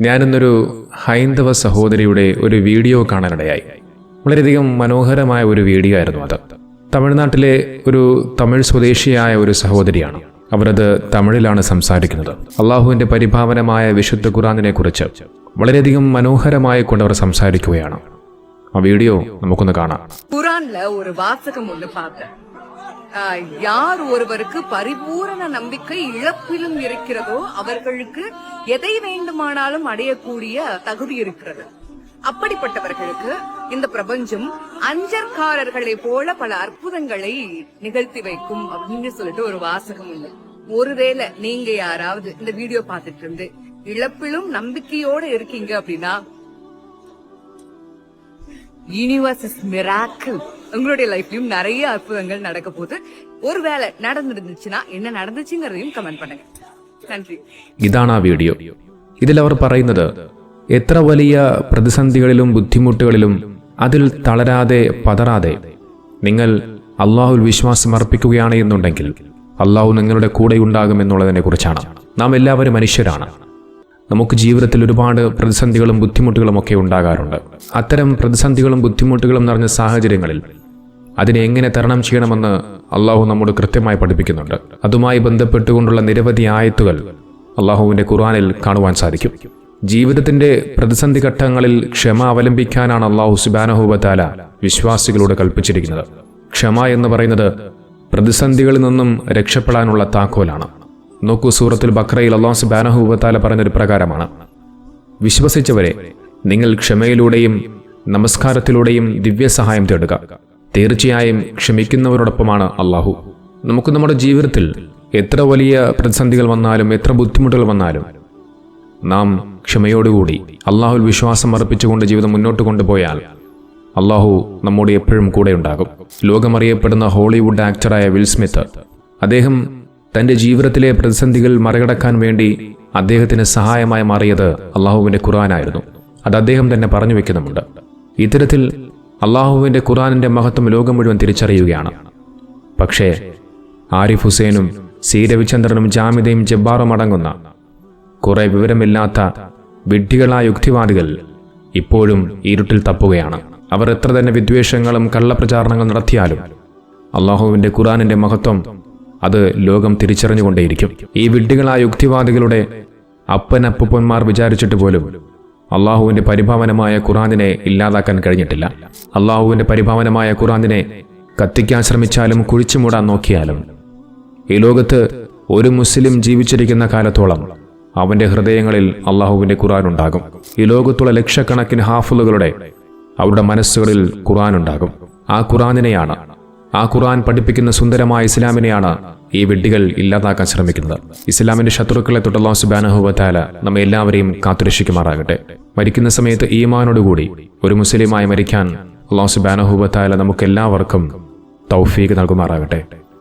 ഞാനിന്നൊരു ഹൈന്ദവ സഹോദരിയുടെ ഒരു വീഡിയോ കാണാനിടയായി. വളരെയധികം മനോഹരമായ ഒരു വീഡിയോ ആയിരുന്നു അത്. തമിഴ്നാട്ടിലെ ഒരു തമിഴ് സ്വദേശിയായ ഒരു സഹോദരിയാണ്. അവരത് തമിഴിലാണ് സംസാരിക്കുന്നത്. അള്ളാഹുവിന്റെ പരിഭാവനമായ വിശുദ്ധ ഖുറാനിനെ കുറിച്ച് വളരെയധികം മനോഹരമായി കൊണ്ട് അവർ സംസാരിക്കുകയാണ്. ആ വീഡിയോ നമുക്കൊന്ന് കാണാം. ഒരു யார் ஒருவருக்கு பரிபூரண நம்பிக்கை இழப்பிலும் இருக்கிறதோ அவர்களுக்கு எதை வேண்டுமானாலும் அடையக்கூடிய தகுதி இருக்கிறது. அப்படிப்பட்டவர்களுக்கு இந்த பிரபஞ்சம் அஞ்சற்காரர்களை போல பல அற்புதங்களை நிகழ்த்தி வைக்கும் அப்படின்னு சொல்லிட்டு ஒரு வாசகம் உண்டு. ஒருவேளை நீங்க யாராவது இந்த வீடியோ பாத்துட்டு இருந்து இழப்பிலும் நம்பிக்கையோட இருக்கீங்க அப்படின்னா யூனிவர்ஸ் இஸ் மிராக்கிள் உங்களுடைய லைஃப்லயும் நிறைய அற்புதங்கள் நடக்க போகுது ஒருவேளை நடந்துருந்துச்சுன்னா என்ன நடந்துச்சுங்கிறதையும் கமெண்ட் பண்ணுங்க நன்றி ഇതാണ് ആ വീഡിയോ ഇതിലവർ പറയുന്നത് എത്ര വലിയ പ്രതിസന്ധികളിലും ബുദ്ധിമുട്ടുകളിലും അതിൽ തളരാതെ പതറാതെ നിങ്ങൾ അള്ളാഹുൽ വിശ്വാസം അർപ്പിക്കുകയാണ് എന്നുണ്ടെങ്കിൽ അള്ളാഹു നിങ്ങളുടെ കൂടെ ഉണ്ടാകും എന്നുള്ളതിനെ കുറിച്ചാണ് നാം എല്ലാവരും മനുഷ്യരാണ് നമുക്ക് ജീവിതത്തിൽ ഒരുപാട് പ്രതിസന്ധികളും ബുദ്ധിമുട്ടുകളും ഒക്കെ ഉണ്ടാകാറുണ്ട് അത്തരം പ്രതിസന്ധികളും ബുദ്ധിമുട്ടുകളും നിറഞ്ഞ സാഹചര്യങ്ങളിൽ അതിനെ എങ്ങനെ തരണം ചെയ്യണമെന്ന് അള്ളാഹു നമ്മോട് കൃത്യമായി പഠിപ്പിക്കുന്നുണ്ട്. അതുമായി ബന്ധപ്പെട്ടുകൊണ്ടുള്ള നിരവധി ആയത്തുകൾ അള്ളാഹുവിന്റെ ഖുറാനിൽ കാണുവാൻ സാധിക്കും. ജീവിതത്തിന്റെ പ്രതിസന്ധി ഘട്ടങ്ങളിൽ ക്ഷമ അവലംബിക്കാനാണ് അള്ളാഹു സുബാനഹുബത്താല വിശ്വാസികളോട് കൽപ്പിച്ചിരിക്കുന്നത്. ക്ഷമ എന്ന് പറയുന്നത് പ്രതിസന്ധികളിൽ നിന്നും രക്ഷപ്പെടാനുള്ള താക്കോലാണ്. നോക്കൂ സൂറത്തിൽ ബക്രയിൽ അള്ളാഹു സുബാനഹുബത്താല പറഞ്ഞൊരു പ്രകാരമാണ്. വിശ്വസിച്ചവരെ നിങ്ങൾ ക്ഷമയിലൂടെയും നമസ്കാരത്തിലൂടെയും ദിവ്യസഹായം തേടുക. തീർച്ചയായും ക്ഷമിക്കുന്നവരോടൊപ്പമാണ് അള്ളാഹു നമുക്ക് നമ്മുടെ ജീവിതത്തിൽ എത്ര വലിയ പ്രതിസന്ധികൾ വന്നാലും എത്ര ബുദ്ധിമുട്ടുകൾ വന്നാലും നാം ക്ഷമയോടുകൂടി അള്ളാഹുൽ വിശ്വാസം അർപ്പിച്ചുകൊണ്ട് ജീവിതം മുന്നോട്ട് കൊണ്ടുപോയാൽ അള്ളാഹു നമ്മോട് എപ്പോഴും കൂടെ ഉണ്ടാകും ലോകമറിയപ്പെടുന്ന ഹോളിവുഡ് ആക്ടറായ വിൽ സ്മിത്ത് അദ്ദേഹം തന്റെ ജീവിതത്തിലെ പ്രതിസന്ധികൾ മറികടക്കാൻ വേണ്ടി അദ്ദേഹത്തിന് സഹായമായി മാറിയത് അള്ളാഹുവിന്റെ ഖുർആനായിരുന്നു. അത് അദ്ദേഹം തന്നെ പറഞ്ഞു വെക്കുന്നുമുണ്ട്. ഇത്തരത്തിൽ അള്ളാഹുവിന്റെ ഖുറാനിന്റെ മഹത്വം ലോകം മുഴുവൻ തിരിച്ചറിയുകയാണ്. പക്ഷേ ആരിഫ് ഹുസൈനും സി രവിചന്ദ്രനും ജാമിദയും ജബ്ബാറും അടങ്ങുന്ന കുറെ വിവരമില്ലാത്ത വിഡ്ഢികളായ യുക്തിവാദികൾ ഇപ്പോഴും ഇരുട്ടിൽ തപ്പുകയാണ്. അവർ എത്ര തന്നെ വിദ്വേഷങ്ങളും കള്ളപ്രചാരണങ്ങൾ നടത്തിയാലും അള്ളാഹുവിന്റെ ഖുറാനിന്റെ മഹത്വം അത് ലോകം തിരിച്ചറിഞ്ഞുകൊണ്ടേയിരിക്കും. ഈ വിഡ്ഢികളായ യുക്തിവാദികളുടെ അപ്പനപ്പൂപ്പന്മാർ വിചാരിച്ചിട്ട് പോലും അള്ളാഹുവിന്റെ പരിഭാവനമായ ഖുറാനിനെ ഇല്ലാതാക്കാൻ കഴിഞ്ഞിട്ടില്ല. അള്ളാഹുവിന്റെ പരിഭാവനമായ ഖുറാനിനെ കത്തിക്കാൻ ശ്രമിച്ചാലും കുഴിച്ചു മൂടാൻ നോക്കിയാലും ഈ ലോകത്ത് ഒരു മുസ്ലിം ജീവിച്ചിരിക്കുന്ന കാലത്തോളം അവന്റെ ഹൃദയങ്ങളിൽ അള്ളാഹുവിന്റെ ഖുറാൻ ഉണ്ടാകും. ഈ ലോകത്തുള്ള ലക്ഷക്കണക്കിന് ഹാഫിളുകളുടെ അവരുടെ മനസ്സുകളിൽ ഖുറാൻ ഉണ്ടാകും. ആ ഖുറാനിനെയാണ് ആ ഖുറാൻ പഠിപ്പിക്കുന്ന സുന്ദരമായ ഇസ്ലാമിനെയാണ് ഈ വിഡ്ഢികൾ ഇല്ലാതാക്കാൻ ശ്രമിക്കുന്നത്. ഇസ്ലാമിന്റെ ശത്രുക്കളെ തൊട്ടുള്ള സുബാനഹുബത്താല നമ്മെ എല്ലാവരെയും കാത്തുരക്ഷിക്കുമാറാകട്ടെ. മരിക്കുന്ന സമയത്ത് ഈമാനോടുകൂടി ഒരു മുസ്ലിമായി മരിക്കാൻ അള്ളാഹു സുബാനഹുബത്താല നമുക്ക് എല്ലാവർക്കും തൗഫീഖ് നൽകുമാറാകട്ടെ.